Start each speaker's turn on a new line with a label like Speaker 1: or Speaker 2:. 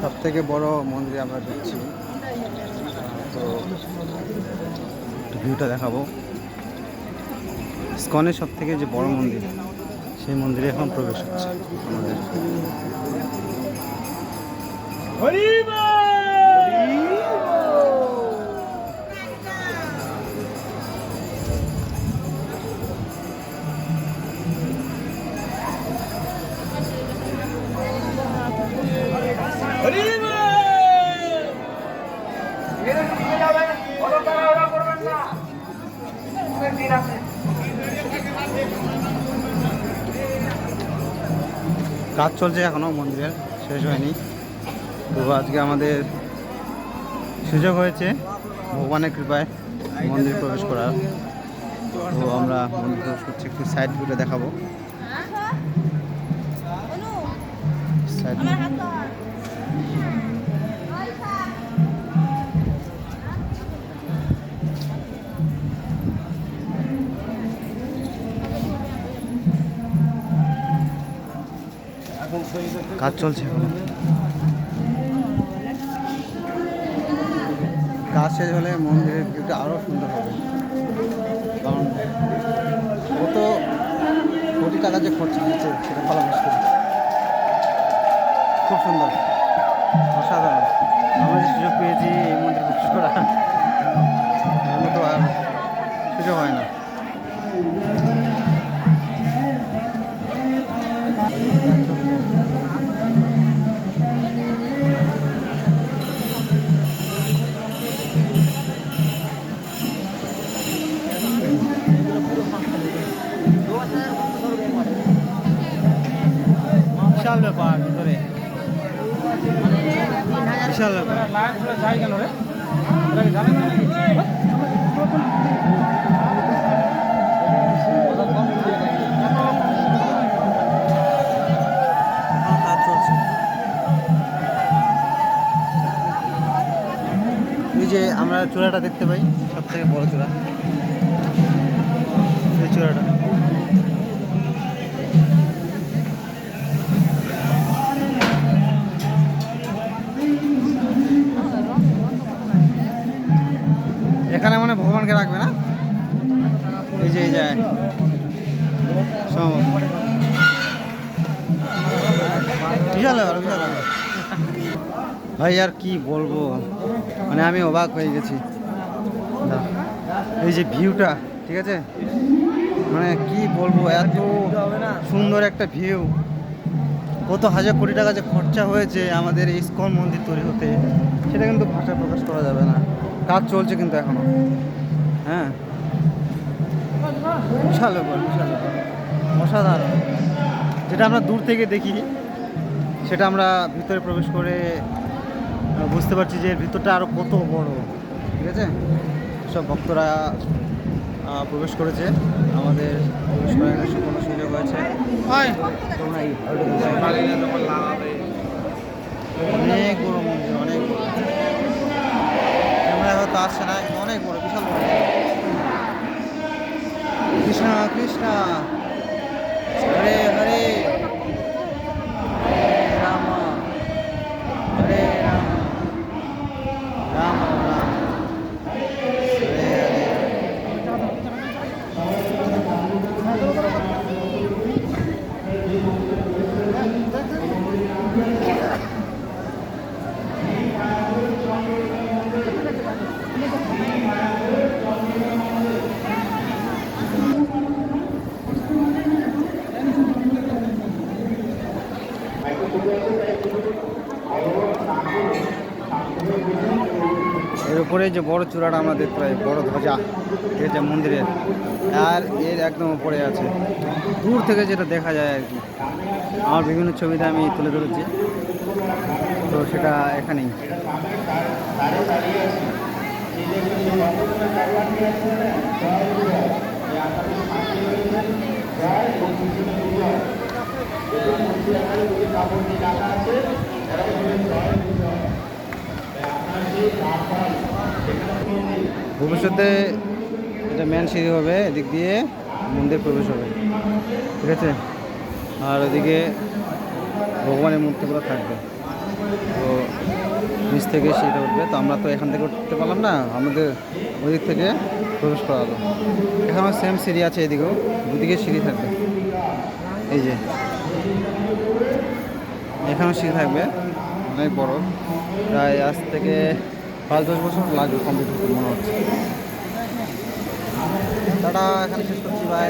Speaker 1: সব থেকে বড় মন্দিরে আমরা ঢুকছি। তো ভিউটা দেখাবো। স্কনের সব থেকে যে বড় মন্দির, সেই মন্দিরে এখন প্রবেশ হচ্ছে আমাদের। কাজ চলছে এখনও মন্দিরের। শেষ হয়নি। তো আজকে আমাদের সুযোগ হয়েছে ভগবানের কৃপায় মন্দির প্রবেশ করার। তো আমরা মন্দির প্রবেশ করছি একটু সাইড ভিউটা দেখাবো। সাইড কাজ চলছে। কাজ শেষ হলে মন্দিরের ভিউটা আরও সুন্দর হবে। কারণ কত কোটি টাকা যে খরচা হচ্ছে সেটা ভালো মুশকিল। খুব সুন্দর। অসাধারণ। আমরা যে সুযোগ পেয়েছি এই মন্দির প্রবেশ করা এর তো আর সুযোগ হয় না। বিশাল ব্যাপার ভিতরে। বিশাল ব্যাপার। যে আমরা চূড়াটা দেখতে পাই সব থেকে বড় চূড়া। মানে ভগবানকে রাখবে না? এই যায় বিশাল ব্যাপার, বিশাল ভাই, আর কি বলব? মানে আমি অবাক হয়ে গেছি। এই যে ভিউটা, ঠিক আছে? মানে কি বলব, এত সুন্দর একটা ভিউ। কত হাজার কোটি টাকা যে খরচা হয়েছে আমাদের ইস্কন মন্দির তৈরি হতে, সেটা কিন্তু ভাষায় প্রকাশ করা যাবে না। কাজ চলছে কিন্তু এখনও। হ্যাঁ। বিশাল ব্যাপার বিশাল ব্যাপার অসাধারণ। যেটা আমরা দূর থেকে দেখি সেটা আমরা ভিতরে প্রবেশ করে বুঝতে পারছি যে ভিতরটা আরও কত বড়। ঠিক আছে? সব ভক্তরা প্রবেশ করেছে। আমাদের প্রবেশ করার কোনো সুযোগ হয়েছে। অনেক বড় মন্দির অনেক বড়। ক্যামেরা হয়তো আসছে না অনেক বড় বিশাল বড় কৃষ্ণ কৃষ্ণ। হরে হরে রাম হরে রাম রাম রাম হরে হরে এর উপরে যে বড় চূড়াটা আমরা দেখতে পাই, বড় ধ্বজা ঠিক আছে মন্দিরের, আর এর একদম উপরে আছে। দূর থেকে যেটা দেখা যায় আর কি। আমার বিভিন্ন ছবিতে আমি তুলে ধরেছি। তো সেটা এখানেই। ভবিষ্যতে এটা মেন সিঁড়ি হবে, এদিক দিয়ে মন্দির প্রবেশ হবে। ঠিক আছে? আর ওদিকে ভগবানের মূর্তিগুলো থাকবে। তো নিচ থেকে সিঁড়িটা উঠবে। তো আমরা তো এখান থেকে উঠতে পারলাম না, আমাদের ওই দিক থেকে প্রবেশ করালো এখানেও সেম সিঁড়ি আছে এদিকেও, দুদিকে সিঁড়ি থাকবে। এই যে। এখানেও সিঁড়ি থাকবে, অনেক বড়। প্রায় আজ থেকে পাঁচ দশ বছর লাগবে কমপ্লিট হতে মনে হচ্ছে। টাটা এখানে শেষ করছি বাই